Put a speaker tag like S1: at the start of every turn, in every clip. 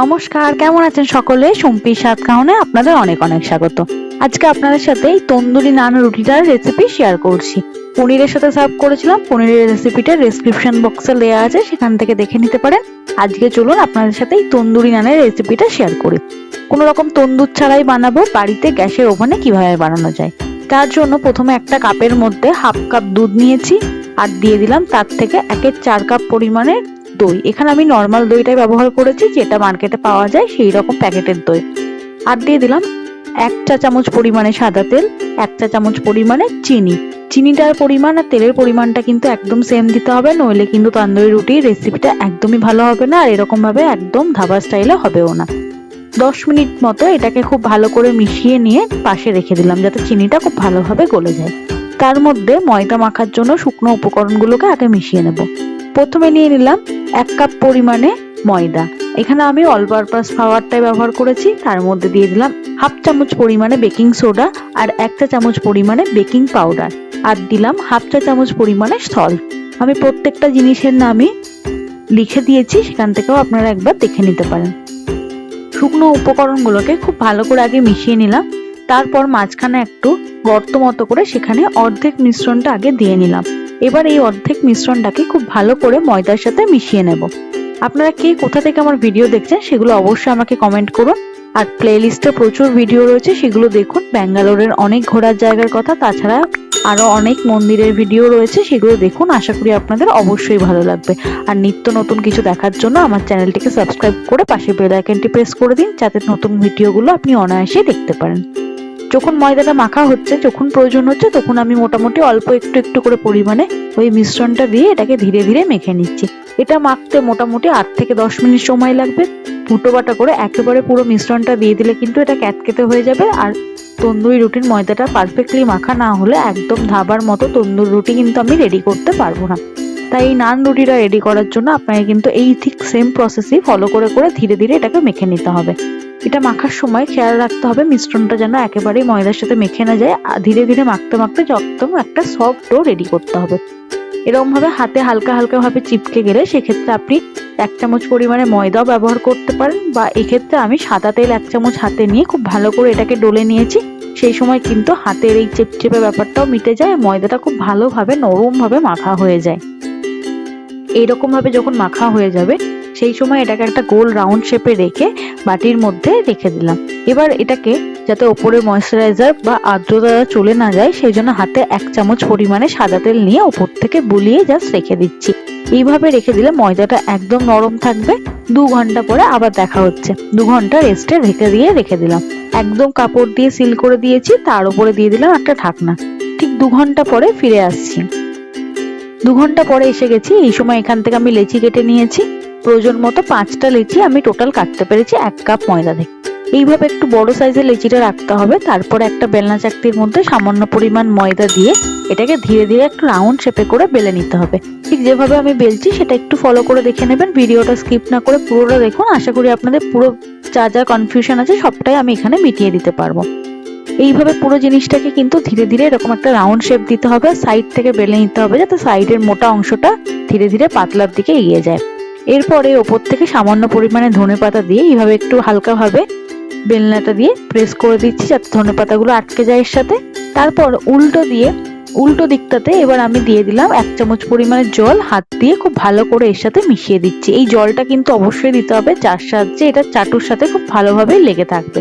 S1: নমস্কার, কেমন আছেন সকলে? সম্পির স্বাদ খাওয়ানে আপনাদের অনেক অনেক স্বাগত। আজকে আপনাদের সাথে এই তন্দুরি নান রুটিটার রেসিপি শেয়ার করছি। পনিরের সাথে সার্ভ করেছিলাম, পনিরের রেসিপিটা ডেসক্রিপশন বক্সে দেওয়া আছে, সেখান থেকে দেখে নিতে পারেন। আজকে চলুন আপনাদের সাথে এই তন্দুরি নানের রেসিপিটা শেয়ার করি। কোনো রকম তন্দুর ছাড়াই বানাবো, বাড়িতে গ্যাসের ওভেনে কীভাবে বানানো যায়। তার জন্য প্রথমে একটা কাপের মধ্যে হাফ কাপ দুধ নিয়েছি, আর দিয়ে দিলাম তার থেকে একের চার কাপ পরিমাণে দই। এখানে আমি নর্মাল দইটাই ব্যবহার করেছি, যেটা মার্কেটে পাওয়া যায় সেই রকম প্যাকেটের দই। আর দিয়ে দিলাম এক চা চামচ পরিমাণে সাদা তেল, এক চা চামচ পরিমাণে চিনি। চিনিটার পরিমাণ আর তেলের পরিমাণটা কিন্তু একদম সেম দিতে হবে, নইলে কিন্তু তান্দুরি রুটির রেসিপিটা একদমই ভালো হবে না, আর এরকম ভাবে একদম ধাবা স্টাইলে হবেও না। দশ মিনিট মতো এটাকে খুব ভালো করে মিশিয়ে নিয়ে পাশে রেখে দিলাম, যাতে চিনিটা খুব ভালোভাবে গলে যায়। তার মধ্যে ময়দা মাখার জন্য শুকনো উপকরণগুলোকে আগে মিশিয়ে নেব। প্রথমে নিয়ে নিলাম এক কাপ পরিমাণে ময়দা। এখানে আমি অল পারপাস ফ্লাওয়ারটাই ব্যবহার করেছি। তার মধ্যে দিয়ে দিলাম হাফ চামচ পরিমাণে বেকিং সোডা আর এক চা চামচ পরিমাণে বেকিং পাউডার আর দিলাম হাফ চা চামচ পরিমাণে সল্ট আমি প্রত্যেকটা জিনিসের নামই লিখে দিয়েছি, সেখান থেকেও আপনারা একবার দেখে নিতে পারেন। শুকনো উপকরণগুলোকে খুব ভালো করে আগে মিশিয়ে নিলাম। তারপর মাঝখানে একটু গর্ত মতো করে সেখানে অর্ধেক মিশ্রণটা আগে দিয়ে নিলাম। এবার এই অর্ধেক মিশ্রণটাকে খুব ভালো করে ময়দার সাথে মিশিয়ে নেব। আপনারা কে কোথা থেকে আমার ভিডিও দেখছেন সেগুলো অবশ্যই আমাকে কমেন্ট করুন। আর প্লে লিস্টে প্রচুর ভিডিও রয়েছে সেগুলো দেখুন। ব্যাঙ্গালোরের অনেক ঘোরার জায়গার কথা, তাছাড়া আরও অনেক মন্দিরের ভিডিও রয়েছে সেগুলো দেখুন। আশা করি আপনাদের অবশ্যই ভালো লাগবে। আর নিত্য নতুন কিছু দেখার জন্য আমার চ্যানেলটিকে সাবস্ক্রাইব করে পাশে বেল আইকনটি প্রেস করে দিন, যাতে নতুন ভিডিওগুলো আপনি অনায়াসে দেখতে পারেন। যখন ময়দাটা মাখা হচ্ছে, যখন প্রয়োজন হচ্ছে, তখন আমি মোটামুটি অল্প একটু একটু করে পরিমাণে ওই মিশ্রণটা দিয়ে এটাকে ধীরে ধীরে মেখে নিচ্ছি। এটা মাখতে মোটামুটি আট থেকে দশ মিনিট সময় লাগবে। ফুটো বাটা করে একেবারে পুরো মিশ্রণটা দিয়ে দিলে কিন্তু এটা ক্যাটকেটে হয়ে যাবে আর তন্দুরি রুটির ময়দাটা পারফেক্টলি মাখা না হলে একদম ধাবার মতো তন্দুর রুটি কিন্তু আমি রেডি করতে পারব না। তাই এই নান রুটিটা রেডি করার জন্য আপনাকে কিন্তু এই ঠিক সেম প্রসেসই ফলো করে করে ধীরে ধীরে এটাকে মেখে নিতে হবে। এটা মাখার সময় খেয়াল রাখতে হবে, মিশ্রণটা যেন একেবারেই ময়দার সাথে মেখে না যায়। আর ধীরে ধীরে মাখতে মাখতে একদম একটা সফট ডো রেডি করতে হবে। এরকম ভাবে হাতে হালকা হালকা ভাবে চিপকে গেলে সেক্ষেত্রে আপনি এক চামচ পরিমাণে ময়দাও ব্যবহার করতে পারেন বা এক্ষেত্রে আমি সাদা তেল এক চামচ হাতে নিয়ে খুব ভালো করে এটাকে ডলে নিয়েছি। সেই সময় কিন্তু হাতের এই চেপচেপে ব্যাপারটাও মিটে যায়, ময়দাটা খুব ভালোভাবে নরমভাবে মাখা হয়ে যায়। এইরকম ভাবে যখন মাখা হয়ে যাবে সেই সময় এটাকে একটা গোল রাউন্ড শেপে রেখে বাটির মধ্যে রেখে দিলাম। এবার এটাকে যাতে ওপরে ময়শ্চারাইজার বা আর্দ্রতা চলে না যায়, সেই জন্য হাতে এক চামচ পরিমাণে সাদা তেল নিয়ে ওপর থেকে বুলিয়ে জাস্ট রেখে দিচ্ছি। এইভাবে রেখে দিলে ময়দাটা একদম নরম থাকবে। দু ঘণ্টা পরে আবার দেখা হচ্ছে। দু ঘণ্টা রেস্টে রেখে দিয়ে রেখে দিলাম। একদম কাপড় দিয়ে সিল করে দিয়েছি, তার উপরে দিয়ে দিলাম একটা ঢাকনা। ঠিক দু ঘণ্টা পরে ফিরে আসছি। দু ঘণ্টা পরে এসে গেছি। এই সময় এখান থেকে আমি লেচি কেটে নিয়েছি। প্রয়োজন মতো পাঁচটা লেচি আমি টোটাল কাটতে পেরেছি এক কাপ ময়দা থেকে এইভাবে একটু বড় সাইজের লেচিটা রাখতে হবে, তারপর একটা বেলনা চাকতির মধ্যে সামান্য পরিমাণ ময়দা দিয়ে এটাকে ধীরে ধীরে একটু রাউন্ড শেপে করে বেলে নিতে হবে। ঠিক যেভাবে আমি বেলছি সেটা একটু ফলো করে দেখে নেবেন, ভিডিওটা স্কিপ না করে পুরোটা দেখুন। আশা করি আপনাদের পুরো যা যা কনফিউশন আছে সবটাই আমি এখানে মিটিয়ে দিতে পারব। এইভাবে পুরো জিনিসটাকে কিন্তু ধীরে ধীরে এরকম একটা রাউন্ড শেপ দিতে হবে সাইড থেকে বেলে নিতে হবে, যাতে সাইডের মোটা অংশটা ধীরে ধীরে পাতলার দিকে এগিয়ে যায়। এরপরে ওপর থেকে সামান্য পরিমাণে ধনে পাতা দিয়ে এইভাবে একটু হালকাভাবে বেলনাটা দিয়ে প্রেস করে দিচ্ছি যাতে ধনে পাতাগুলো আটকে যায় এর সাথে। তারপর উল্টো দিয়ে, উল্টো দিকটাতে এবার আমি দিয়ে দিলাম এক চামচ পরিমাণে জল, হাত দিয়ে খুব ভালো করে এর সাথে মিশিয়ে দিচ্ছি। এই জলটা কিন্তু অবশ্যই দিতে হবে যার সাহায্যে এটা চাটুর সাথে খুব ভালোভাবে লেগে থাকবে।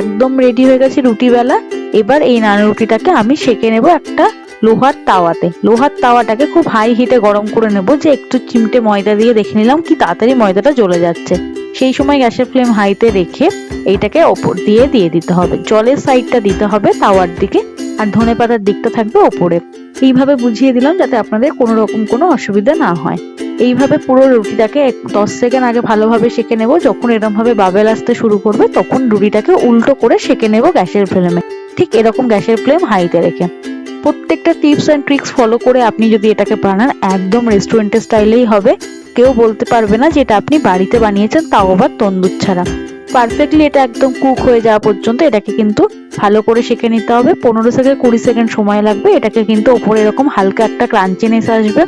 S1: একদম রেডি হয়ে গেছে রুটি বেলা এবার এই নান রুটিটাকে আমি সেঁকে নেব একটা লোহার তাওয়াতে। লোহার তাওয়াটাকে খুব হাই হিটে গরম করে নেব। যে একটু চিমটে ময়দা দিয়ে দেখে নিলাম কি তাড়াতাড়ি ময়দাটা জ্বলে যাচ্ছে। সেই সময় গ্যাসের ফ্লেম হাইতে রেখে এইটাকে ওপর দিয়ে দিয়ে দিতে হবে। জলের সাইডটা দিতে হবে তাওয়ার দিকে। আর ধনে পাতার দিকটা থাকবে ওপরে। এইভাবে বুঝিয়ে দিলাম যাতে আপনাদের কোনো রকম কোনো অসুবিধা না হয়। এইভাবে পুরো রুটিটাকে এক দশ সেকেন্ড আগে ভালোভাবে সেঁকে নেব। যখন এরকম ভাবে বাবেল আসতে শুরু করবে, তখন রুটিটাকে উল্টো করে সেঁকে নেব গ্যাসের ফ্লেমে ঠিক এরকম গ্যাসের ফ্লেম হাইতে রেখে। প্রত্যেকটা টিপস অ্যান্ড ট্রিক্স ফলো করে আপনি যদি এটাকে বানান, একদম রেস্টুরেন্টের স্টাইলেই হবে। কেউ বলতে পারবে না যে এটা আপনি বাড়িতে বানিয়েছেন, তাও আবার তন্দুর ছাড়া। পারফেক্টলি এটা একদম কুক হয়ে যাওয়া পর্যন্ত এটাকে কিন্তু ভালো করে সেঁকে নিতে হবে। পনেরো থেকে কুড়ি সেকেন্ড সময় লাগবে, এটাকে কিন্তু ওপরে এরকম হালকা একটা ক্রাঞ্চিনেস আসবে।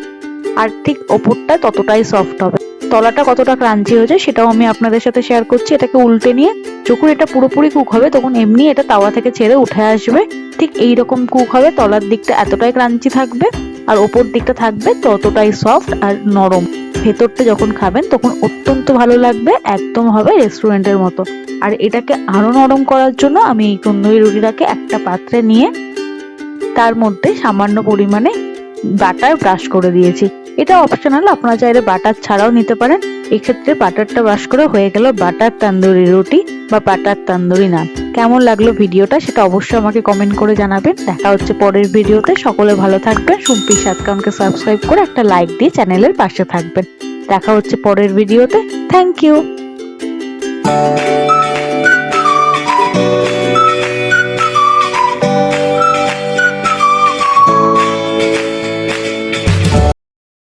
S1: আর ঠিক ওপরটা ততটাই সফট হবে। তলাটা কতটা ক্রাঞ্চি হয়েছে সেটাও আমি আপনাদের সাথে শেয়ার করছি। এটাকে উল্টে নিয়ে যখন এটা পুরোপুরি কুক হবে, তখন এমনি এটা তাওয়া থেকে ছেড়ে উঠে আসবে। ঠিক এই রকম কুক হবে, তলার দিকটা এতটাই ক্রাঞ্চি থাকবে আর ওপর দিকটা থাকবে ততটাই সফট আর নরম। ভেতরটা যখন খাবেন, তখন অত্যন্ত ভালো লাগবে, একদম হবে রেস্টুরেন্টের মতো। আর এটাকে আরও নরম করার জন্য আমি এই তন্দুরি রুটিটাকে একটা পাত্রে নিয়ে তার মধ্যে সামান্য পরিমাণে বাটার ব্রাশ করে দিয়েছি। এটা অপশনাল আপনারা চাইলে বাটার ছাড়াও নিতে পারেন। এক্ষেত্রে বাটারটা ব্রাশ করে হয়ে গেল বাটার তান্দুরি রুটি বা বাটার তান্দুরি নান কেমন লাগল ভিডিওটা সেটা অবশ্যই আমাকে কমেন্ট করে জানাবেন। দেখা হচ্ছে পরের ভিডিওতে। সকলে ভালো থাকবেন। সুম্পি সাতকাউনকে সাবস্ক্রাইব করে একটা লাইক দিয়ে চ্যানেলের পাশে থাকবেন। দেখা হচ্ছে পরের ভিডিওতে। Thank you